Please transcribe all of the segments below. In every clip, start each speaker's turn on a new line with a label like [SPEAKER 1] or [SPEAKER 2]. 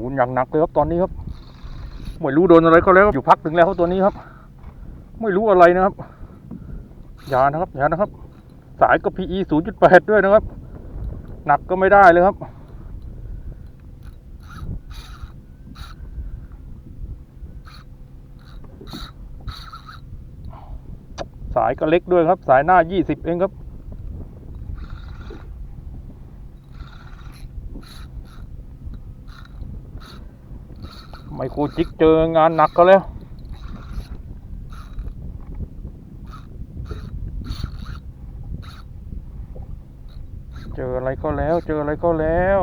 [SPEAKER 1] หอย่างหนักเลยครับตอนนี้ครับไม่รู้โดนอะไรก็แล้วอยู่พักถึงแล้วครับตัวนี้ครับ ไม่รู้อะไรนะครับยานะครับยานะครับ สายก็ PE 0.8 ด้วยนะครับ หนักก็ไม่ได้เลยครับสายก็เล็กด้วยครับ สายหน้า 20 เองครับ ไมโครจิกเจองานหนักก็แล้ว เจออะไรก็แล้ว เจออะไรก็แล้ว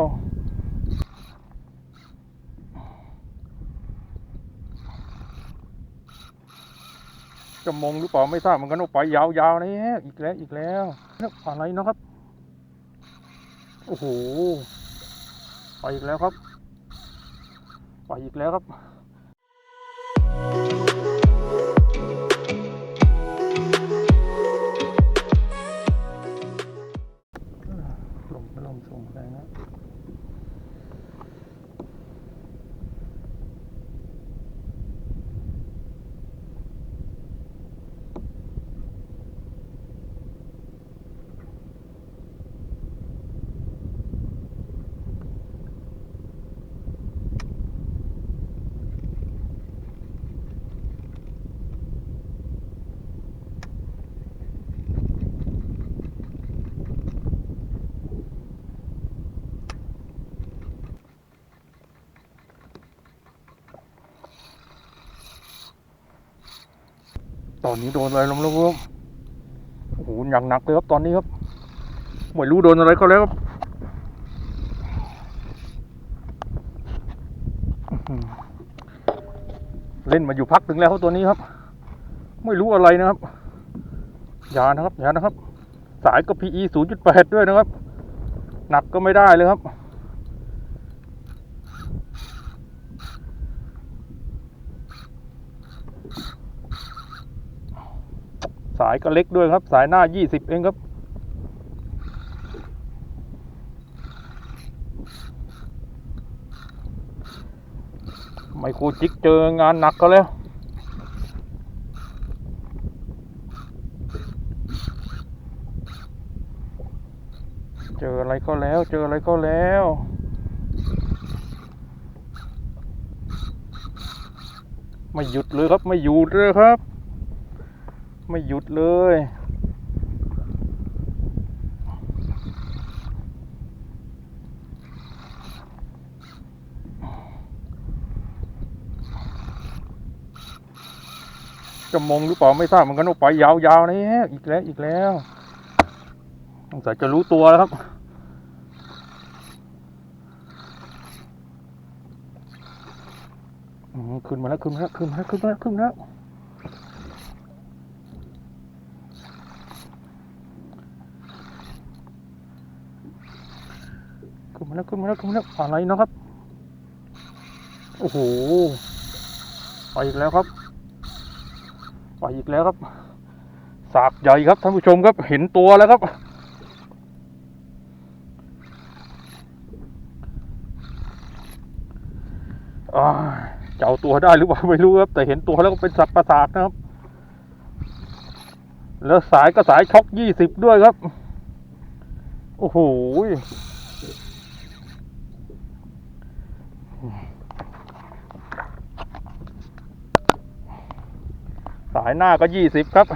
[SPEAKER 1] จะมงหรือเปล่าไม่ทราบเหมือนกันว่าไปยาวๆนี่อีกแล้วอีกแล้วอะไรนะครับ โอ้โห ไปอีกแล้วครับ อีกแล้วครับ ตอนนี้โดนอะไรลมแล้วครับโอ้โหอย่างหนักเลยครับตอนนี้ครับไม่รู้โดนอะไรก็แล้วครับเล่นมาอยู่พักถึงแล้วครับตัวนี้ครับ ไม่รู้อะไรนะครับยานะครับยานะครับ สายก็ PE 0.8ด้วยนะครับ หนักก็ไม่ได้เลยครับายก็เล็กด้วยครับ สายหน้า20เองครับ ไมโครจิกเจองานหนักก็แล้วเจออะไรก็แล้ว เจออะไรก็แล้ว ไม่หยุดเลยครับ ไม่หยุดเลยครับ ไม่หยุดเลย จะมงหรือเปล่าไม่ทราบเหมือนกันว่าไปยาวๆนี่ฮะอีกแล้วอีกแล้วสงสัยจะรู้ตัวแล้วครับขึ้นมาแล้วขึ้นมาแล้วขึ้นมาแล้วขึ้นมาแล้ว มาแล้วขึ้นมาแล้วขึ้นมาแล้วขึ้นอะไรนะครับ โอ้โหไปอีกแล้วครับไปอีกแล้วครับ สากใหญ่ครับท่านผู้ชมครับ เห็นตัวแล้วครับอ่าจะเอาตัวได้หรือเปล่าไม่รู้ครับ แต่เห็นตัวแล้วก็เป็นสัตว์ประสาทนะครับ แล้วสายก็สายช็อกยี่สิบด้วยครับ โอ้โห สายหน้าก็ยี่สิบครับ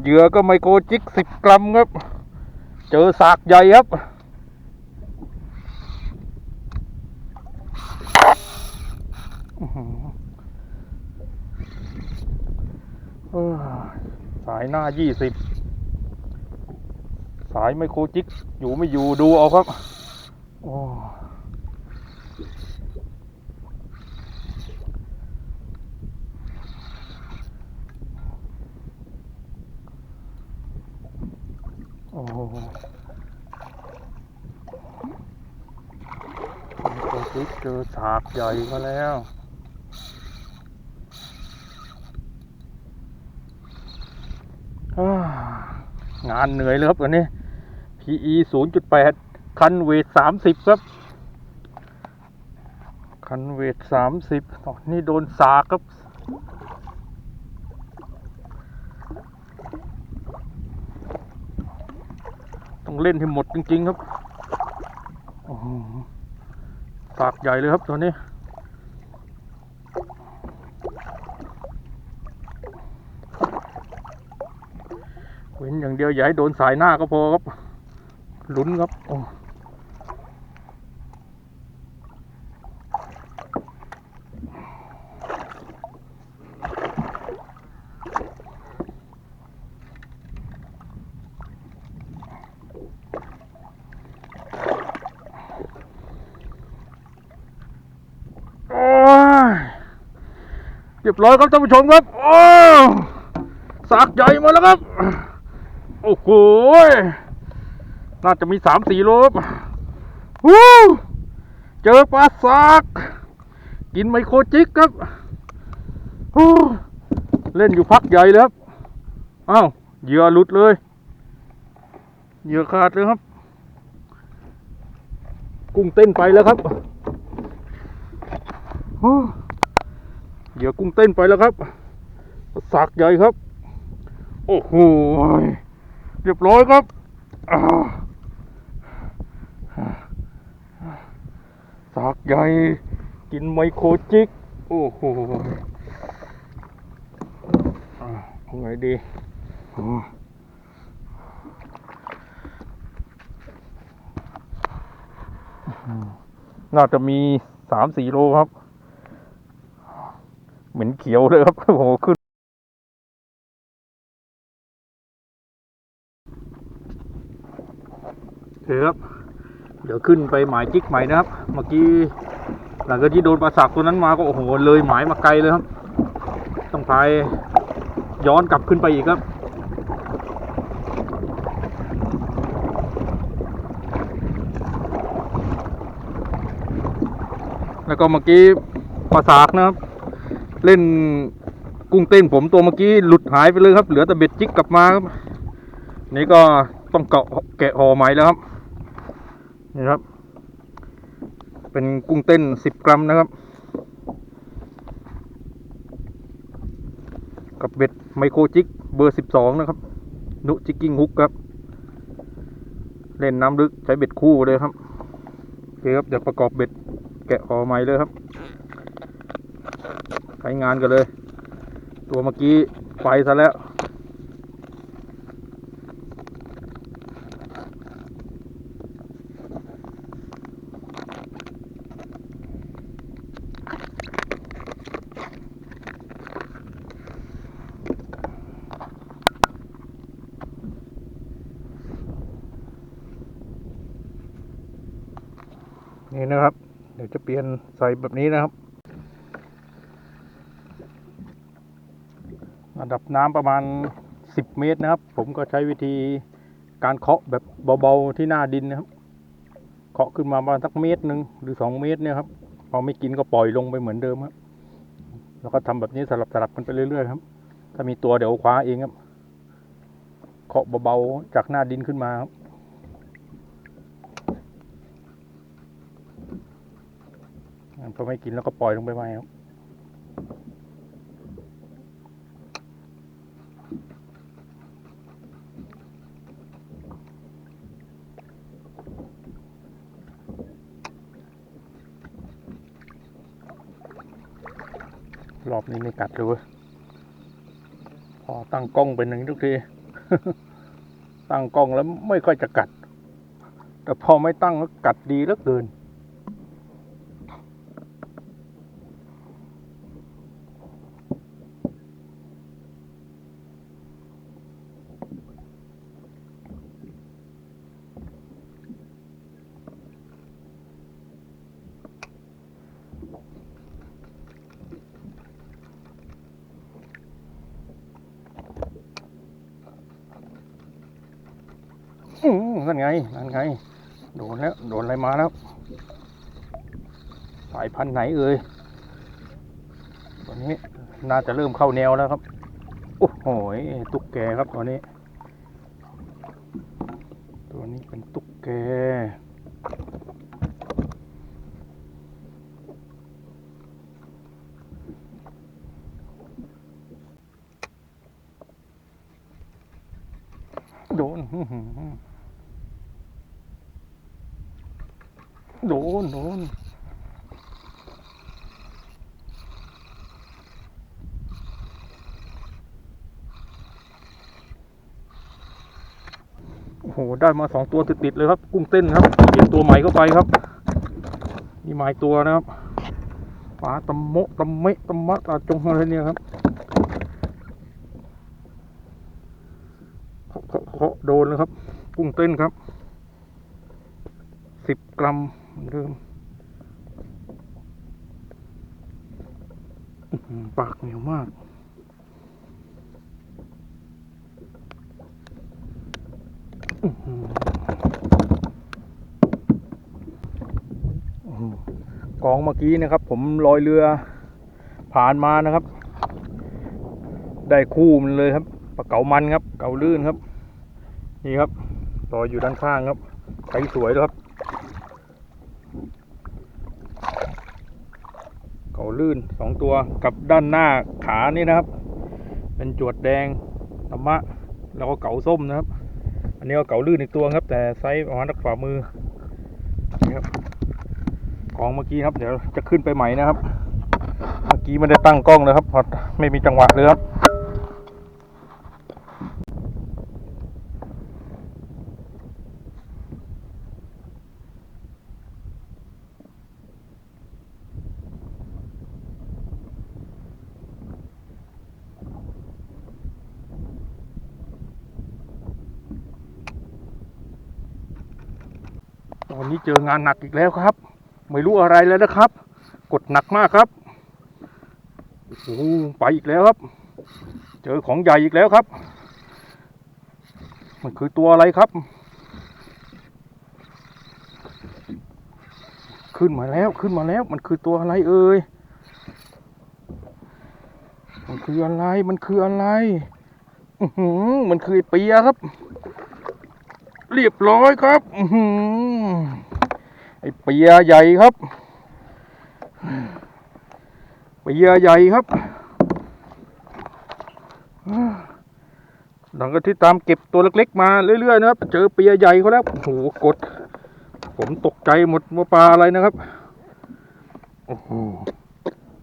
[SPEAKER 1] เหยื่อก็ไมโครจิกสิบกรัมครับ เจอสากใหญ่ครับ สายหน้ายี่สิบสายไมโครจิกอยู่ไม่อยู่ดูเอาครับ โอ้ โอ้โหไมโครจิกเจอฉากใหญ่มาแล้วงานเหนื่อยเลยครับวันนี้ PE 0.8 คันเวท 30 ครับ คันเวทสามสิบตอนนี้โดนสากครับ ต้องเล่นให้หมดจริง ๆ ครับปากใหญ่เลยครับตอนนี้ เว้นอย่างเดียวอย่าให้โดนสายหน้าก็พอครับ ลุ้นครับโอ้โอ้ยเรี ยบร้อยครับท่านผู้ชมครับโอ้สากใหญ่มาแล้วครับ โอ้โหยน่าจะมีสามสี่โลครับวู้เจอปลาสากกินไมโครจิกครับฮู้เล่นอยู่พักใหญ่เลยครับอ้าวเหยื่อหลุดเลยเหยื่อขาดเลยครับ กุ้งเต้นไปแล้วครับฮู้ เหยื่อกุ้งเต้นไปแล้วครับสากใหญ่ครับ โอ้โหเรียบร้อยครับสากใหญ่ กินไมโครจิก โอ้โหเอาไงดีน่าจะมีสามสี่โลครับ เหม็นเขียวเลยครับโอ้โหขึ้นโอเคครับ เดี๋ยวขึ้นไปหมายจิกใหม่นะครับ เมื่อกี้หลังจากที่โดนปลาสักตัวนั้นมาก็โอ้โหเลยหมายมาไกลเลยครับ ต้องพายย้อนกลับขึ้นไปอีกครับแล้วก็เมื่อกี้ปลาสากนะครับ เล่นกุ้งเต้นผมตัวเมื่อกี้หลุดหายไปเลยครับ เหลือแต่เบ็ดจิกกลับมาครับ นี่ก็ต้องเกาะแกะห่อใหม่แล้วครับ นี่ครับ เป็นกุ้งเต้นสิบกรัมนะครับ กับเบ็ดไมโครจิกเบอร์สิบสองนะครับ นุจิกกิ้งฮุกครับ เล่นน้ำลึกใช้เบ็ดคู่เลยครับโอเคครับเดี๋ยวประกอบเบ็ดแกะห่อใหม่เลยครับ ใช้งานกันเลย ตัวเมื่อกี้ไปซะแล้วนี่นะครับ เดี๋ยวจะเปลี่ยนใส่แบบนี้นะครับ ระดับน้ำประมาณ 10 เมตรนะครับ ผมก็ใช้วิธีการเคาะแบบเบาๆที่หน้าดินนะครับ เคาะขึ้นมาประมาณสักเมตรหนึ่งหรือ 2 เมตรเนี่ยครับพอไม่กินก็ปล่อยลงไปเหมือนเดิมครับ แล้วก็ทำแบบนี้สลับสลับกันไปเรื่อยๆครับ ถ้ามีตัวเดี๋ยวคว้าเองครับ เคาะเบาๆจากหน้าดินขึ้นมาครับพอไม่กินแล้วก็ปล่อยลงไปใหม่ครับ รอบนี้ไม่กัดเลยพอตั้งกล้องเป็นอย่งทุกที ตั้งกล้องแล้วไม่ค่อยจะกัด แต่พอไม่ตั้งแล้วกัดดีเหลือเกิน อม นั่นไงนั่นไง โดนแล้ว โดนอะไรมาแล้ว สายพันธุ์ไหนเอ่ยตัวนี้น่าจะเริ่มเข้าแนวแล้วครับ โอ้โหยตุ๊กแกครับตัวนี้ ตัวนี้เป็นตุ๊กแก โดนอื้อหือ โดนโดนโอ้โห ได้มาสองตัวติดๆเลยครับ กุ้งเต้นครับเปลี่ยนตัวใหม่เข้าไปครับ นี่หมายตัวนะครับปลาตะโมตะเมะตะมะตาจงอะไรเนี่ยครับเคาเคาะเคาะโดนแล้วครับ กุ้งเต้นครับสิบกรัม ลืมปากเหนียวมากอื้อหืออื้อหือกองเมื่อกี้นะครับ ผมลอยเรือผ่านมานะครับ ได้คู่มันเลยครับปลาเก๋ามันครับ เก๋าลื่นครับ นี่ครับลออยู่ด้านข้างครับใสสวยแล้วครับ เก๋า ลื่นสองตัวกับด้านหน้าขานี่นะครับ เป็นจวดแดงธรรมะแล้วก็เก๋าส้มนะครับ อันนี้ก็เก๋าลื่นอีกตัวครับ แต่ไซส์ประมาณนักฝ่ามือนี่ครับของเมื่อกี้ครับ เดี๋ยวจะขึ้นไปใหม่นะครับ เมื่อกี้ไม่ได้ตั้งกล้องนะครับพราะไม่มีจังหวะเลยครับ ตอนนี้เจองานหนักอีกแล้วครับ ไม่รู้อะไรแล้วนะครับ กดหนักมากครับโอ้ไปอีกแล้วครับ เจอของใหญ่อีกแล้วครับ มันคือตัวอะไรครับ ขึ้นมาแล้วขึ้นมาแล้ว มันคือตัวอะไรเอ่ยมันคืออะไรมันคืออะไรอือหือมันคือเปียครับ เรียบร้อยครับอือไอเปียใหญ่ครับเปียใหญ่ครับหลังจากที่ตามเก็บตัวเล็กๆมาเรื่อยๆนะครับ เจอเปียใหญ่เขาแล้วโอ้โหกด ผมตกใจหมดว่าปลาอะไรนะครับโอ้โห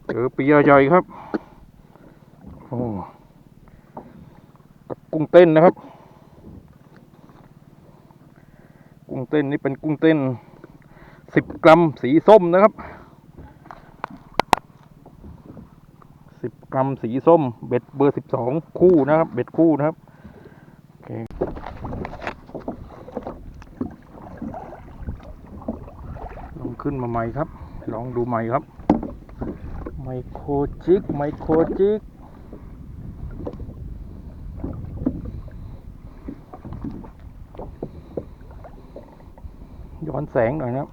[SPEAKER 1] เจอเปียใหญ่ครับโอ้กับกุ้งเต้นนะครับ กุ้งเต้นนี่เป็นกุ้งเต้นสิบกรัมสีส้มนะครับสิบกรัมสีส้ม เบ็ดเบอร์สิบสองคู่นะครับ เบ็ดคู่นะครับโอเคลองขึ้นมาใหม่ครับ ลองดูใหม่ครับ ไมโครจิกไมโครจิก ย้อนแส งหน่อยนะ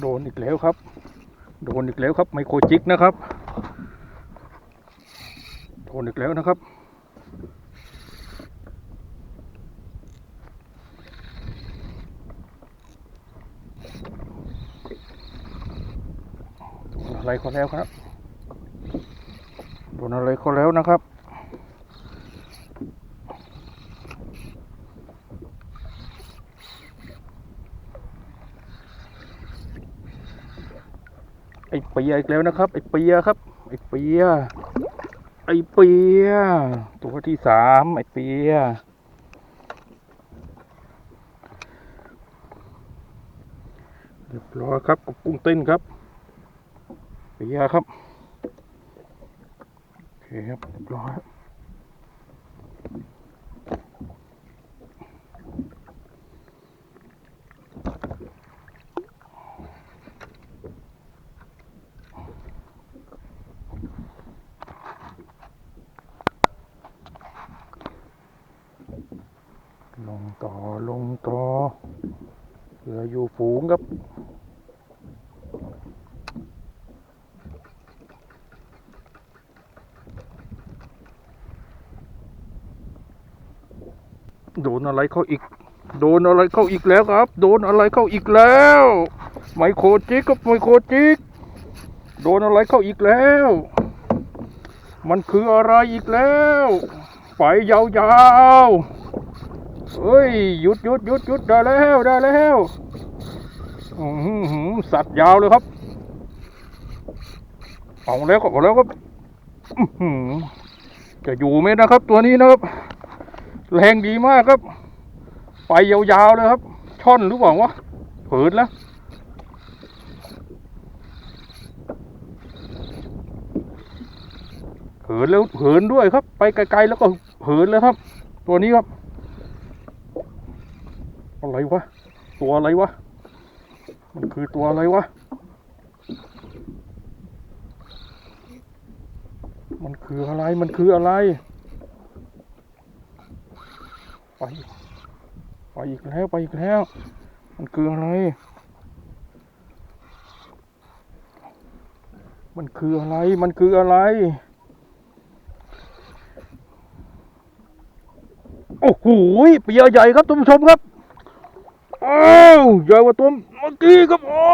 [SPEAKER 1] โดนอีกแล้วครับ โดนอีกแล้วครับ ไมโครจิกนะครับ โดนอีกแล้วนะครับ โดน อะไรเขาแล้วครับโดนอะไรเขาแล้วนะครับ ไอ้เปียอีกแล้วนะครับ ไอ้เปียครับ ไอ้เปีย ไอ้เปีย ตัวที่สามไอ้เปียเรียบร้อยครับกับกุ้งเต้นครับ เปียครับ โอเคครับเรียบร้อยลงต่อลงต่อเหลืออยู่ฝูงครับ โโดน อะไรเข้าอีก โดนอะไรเข้าอีกแล้วครับ โดนอะไรเข้าอีกแล้ว ไมโครจิกกับไมโครจิก โดนอะไรเข้าอีกแล้ว มันคืออะไรอีกแล้วไปยาวๆเฮ้ยหยุดหยุดหยุดหยุดได้แล้วได้แล้วสัตว์ยาวเลยครับเอาแล้วก็เอาแล้วครับอื้อหือจะอยู่ไหมนะครับ ตัวนี้นะครับ แรงดีมากครับ ไปยาวๆเลยครับ ช่อนหรือเปล่าวะเผินแล้วเหินแล้วเหินด้วยครับ ไปไกลๆแล้วก็เหินเลยครับ ตัวนี้ครับอะไรวะตัวอะไรวะมันคือตัวอะไรวะมันคืออะไรมันคืออะไรไป ไปอีกแล้วไปอีกแล้ว มันคืออะไร มันคืออะไรมันคืออะไรโอ้โหเปียใหญ่ครับท่านผู้ชมครับอ้าวใหญ่กว่าตัวเมื่อกี้ครับโอ้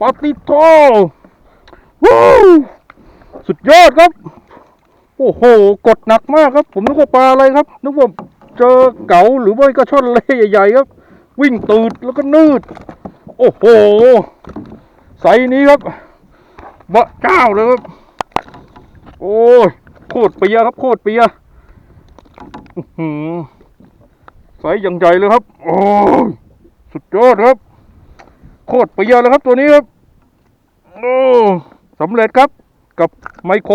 [SPEAKER 1] ปาติโทวู้สุดยอดครับ โอ้โห กดหนักมากครับ ผมนึกว่าปลาอะไรครับ นึกว่า เจอเก๋าหรือไม่ก็ช่อนเล่ใหญ่ๆครับ วิ่งตูดแล้วก็นืด โอ้โหไซส์นี้ครับบะเจ้าเลยครับโอ้ยโคตรเปียครับโคตรเปียอื้อหือไซส์อย่างใหญ่เลยครับ โอ้ยสุดยอดครับ โคตรเปียเลยครับตัวนี้ครับโอ้สำเร็จครับกับไมโคร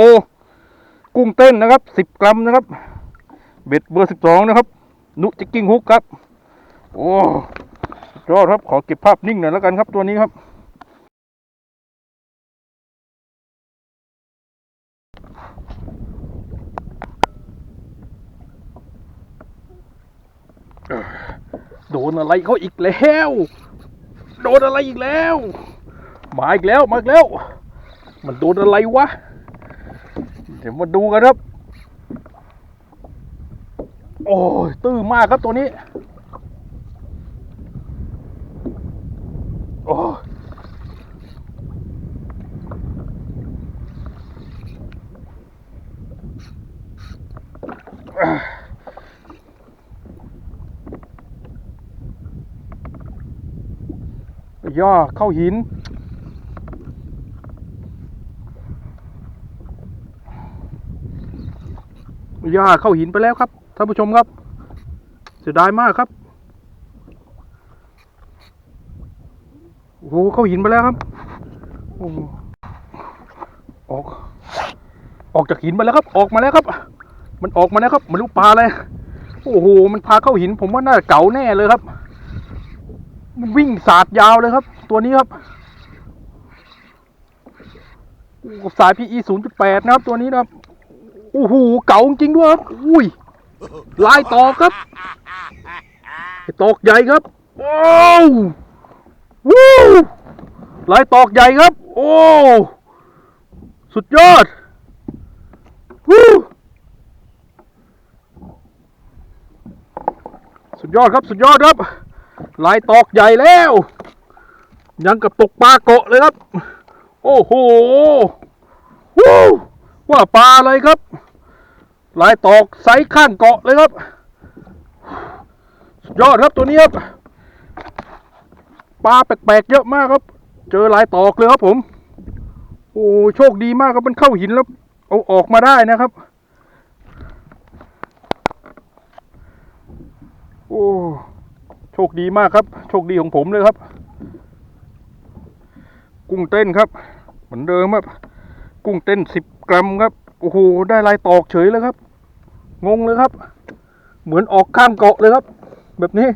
[SPEAKER 1] กุ้งเต้นนะครับสิบกรัมนะครับ เบ็ดเบอร์สิบสองนะครับ นุจิกกิ้งฮุกครับ โอ้ยอดครับขอเก็บภาพนิ่งหน่อยแล้วกันครับตัวนี้ครับ โดนอะไรเขาอีกแล้ว โดนอะไรอีกแล้ว มาอีกแล้ว มาอีกแล้ว มันโดนอะไรวะ เดี๋ยวมาดูกันครับ โอ้ยตื้อมากครับตัวนี้ โอ้ยย่อเข้าหิน ย่าเข้าหินไปแล้วครับ ท่านผู้ชมครับเสียดายมากครับโอ้โหเข้าหินไปแล้วครับโอ้ออก ออกจากหินมาแล้วครับ ออกมาแล้วครับ มันออกมาแล้วครับมันลูกปลาเลยโอ้โห มันพาเข้าหิน ผมว่าน่าจะเก๋าแน่เลยครับ มันวิ่งสาดยาวเลยครับ ตัวนี้ครับโอ้สาย PE 0.8นะครับ ตัวนี้นะครับโอ้โหเก่าจริงด้วยครับ อุ้ย ลายตอกครับตอกใหญ่ครับ โอ้ววู้ลายตอกใหญ่ครับ โอ้ สุดยอดวู้สุดยอดครับ สุดยอดครับลายตอกใหญ่แล้ว ยังกับตกปลาเกาะเลยครับ โอ้โหวู้ว่าปลาอะไรครับ ลายตอกไซส์ข้างเกาะเลยครับ ยอดครับตัวนี้ครับ ปลาแปลกๆเยอะมากครับ เจอลายตอกเลยครับผม โอ้โชคดีมากครับมันเข้าหินแล้วเอาออกมาได้นะครับ โอ้โชคดีมากครับ โชคดีของผมเลยครับ กุ้งเต้นครับ เหมือนเดิมครับ กุ้งเต้นสิบกรัมครับ โอ้โห ได้ลายตอกเฉยเลยครับ งงเลยครับ เหมือนออกข้ามเกาะเลยครับ แบบนี้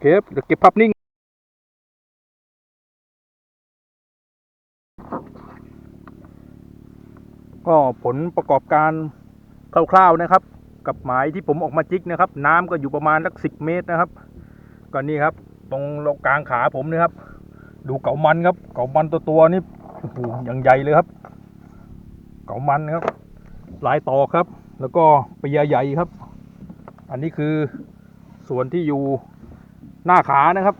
[SPEAKER 1] เคครับเดี๋ยวเก็บภาพนิ่งก็ผลประกอบการคร่าวๆนะครับ กับหมายที่ผมออกมาจิกนะครับ น้ำก็อยู่ประมาณสักสิบเมตรนะครับก็นี่ครับ ตรงกลางขาผมนะครับ ดูเก๋ามันครับ เก๋ามันตัวตัวนี่โอ้โหอย่างใหญ่เลยครับ เก๋ามันครับลายต่อครับ แล้วก็ปยาใหญ่ครับ อันนี้คือส่วนที่อยู่หน้าขานะครับ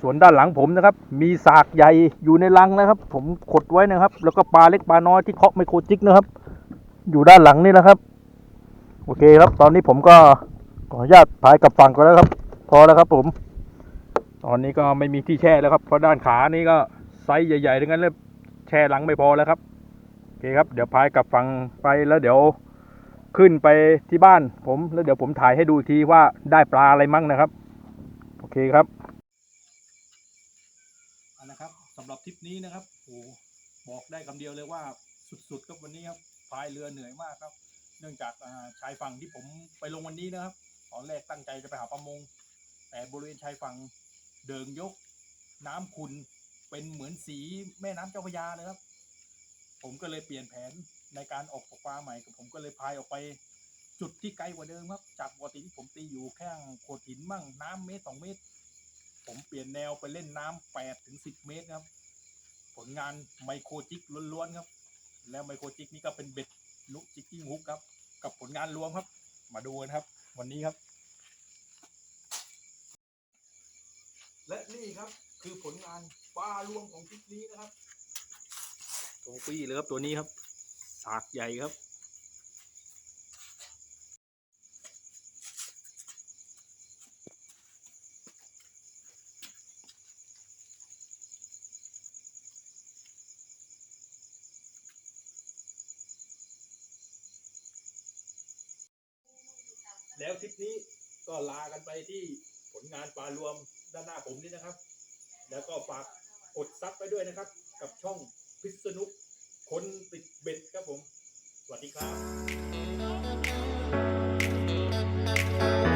[SPEAKER 1] ส่วนด้านหลังผมนะครับ มีสากใหญ่อยู่ในรังนะครับ ผมขดไว้นะครับ แล้วก็ปลาเล็กปลาน้อยที่เคาะไมโครจิกนะครับ อยู่ด้านหลังนี่นะครับ โอเคครับ ตอนนี้ผมก็ขออนุญาตพายกลับฝั่งก่อนแล้วครับ พอแล้วครับผม ตอนนี้ก็ไม่มีที่แช่แล้วครับ เพราะด้านขานี่ก็ไซส์ใหญ่ๆทั้งนั้นเลยแช่หลังไม่พอแล้วครับ อเคครับเดี๋ยวพายกลับฝั่งไปแล้วเดี๋ยวขึ้นไปที่บ้านผมแล้วเดี๋ยวผมถ่ายให้ดูอีกทีว่าได้ปลาอะไรมั่งนะครับ โอเคครับอันนะครับสำหรับทริปนี้นะครับโอ้บอกได้คำเดียวเลยว่าสุดๆครับวันนี้ครับพายเรือเหนื่อยมากครับ เนื่องจากาชายฝั่งที่ผมไปลงวันนี้นะครับตอนแรกตั้งใจจะไปหาประมง แต่บริเวณชายฝั่งเดิงยก น้ำขุนเป็นเหมือนสีแม่น้ำเจ้าพระยาเลยครับ ผมก็เลยเปลี่ยนแผนในการออกตกปลาใหม่กับผมก็เลยพายออกไปจุดที่ไกลกว่าเดิมครับ จากปกติที่ผมตีอยู่แค่โขดหินมั่งน้ำเมตรสองเมตร ผมเปลี่ยนแนวไปเล่นน้ำแปดถึงสิบเมตรครับ ผลงานไมโครจิกล้วนๆครับ แล้วไมโครจิกนี่ก็เป็นเบ็ดนุกจิกกิ้งฮุกครับ กับผลงานรวมครับ มาดูกันครับ วันนี้ครับ และนี่ครับคือผลงานปลารวมของทริปนี้นะครับ โตปี้เลยครับตัวนี้ครับ สากใหญ่ครับ แล้วทริปนี้ก็ลากันไปที่ผลงานปลารวมด้านหน้าผมนี่นะครับ แล้วก็ฝากกดซับไปด้วยนะครับ กับช่อง พิษณุคนติดเบ็ดครับผม สวัสดีครับ